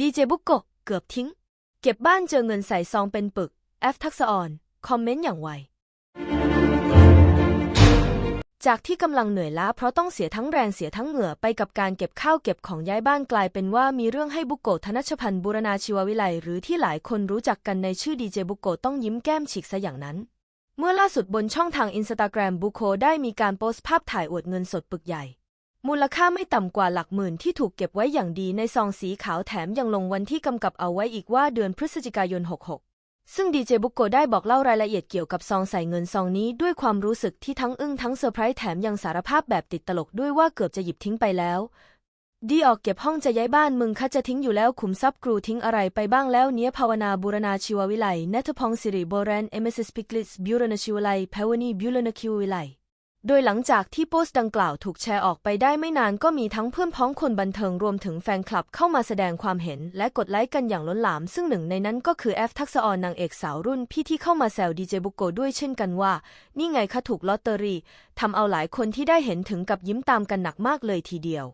ดีเจบุกโกะเกือบทิ้ง เก็บบ้านเจอเงินใส่ซองเป็นปึก แอฟทักษออน คอมเมนต์อย่างไว จากที่กำลังเหนื่อยล้าเพราะต้องเสียทั้งแรงเสียทั้งเหงื่อไปกับการเก็บข้าวเก็บของย้ายบ้านกลายเป็นว่ามีเรื่องให้บุกโกะธนชพันธ์บูรณาชีววิไลหรือที่หลายคนรู้จักกันในชื่อดีเจบุกโกะต้องยิ้มแก้มฉีกซะอย่างนั้นเมื่อล่าสุดบนช่องทางอินสตาแกรมบุโคได้มีการโพสต์ภาพถ่ายอวดเงินสดปึกใหญ่ มูลค่าไม่ต่ำกว่าหลักหมื่นที่ถูกเก็บไว้อย่างดีในซองสีขาวแถมยังลงวันที่กำกับเอาไว้อีกว่าเดือนพฤศจิกายน 66 ซึ่งดีเจบุกโกได้บอกเล่ารายละเอียดเกี่ยวกับซองใส่เงินซองนี้ด้วยความรู้สึกที่ทั้งอึ้งทั้งเซอร์ไพรส์แถมยังสารภาพแบบติดตลกด้วยว่าเกือบจะหยิบทิ้งไปแล้ว ดีออกเก็บห้องจะย้ายบ้านมึงคะจะทิ้งอยู่แล้วขุมทรัพย์กรูทิ้งอะไรไปบ้างแล้วเนี้ยภาวนาบูรณาชีววิไลนัทพงศ์สิริโบรนเอเมสสปิกลิสบิวรณชีววิไลแพวนีบิวรณคิววิไล โดยหลังจากที่โพสต์ดังกล่าวถูกแชร์ออกไปได้ไม่นานก็มีทั้งเพื่อนพ้องคนบันเทิงรวมถึงแฟนคลับเข้ามาแสดงความเห็นและกดไลค์กันอย่างล้นหลาม ซึ่งหนึ่งในนั้นก็คือแอฟทักษออนนางเอกสาวรุ่นพี่ที่เข้ามาแซวดีเจบุโกด้วยเช่นกันว่า นี่ไงคะถูกลอตเตอรี่ทำเอาหลายคนที่ได้เห็นถึงกับยิ้มตามกันหนักมากเลยทีเดียว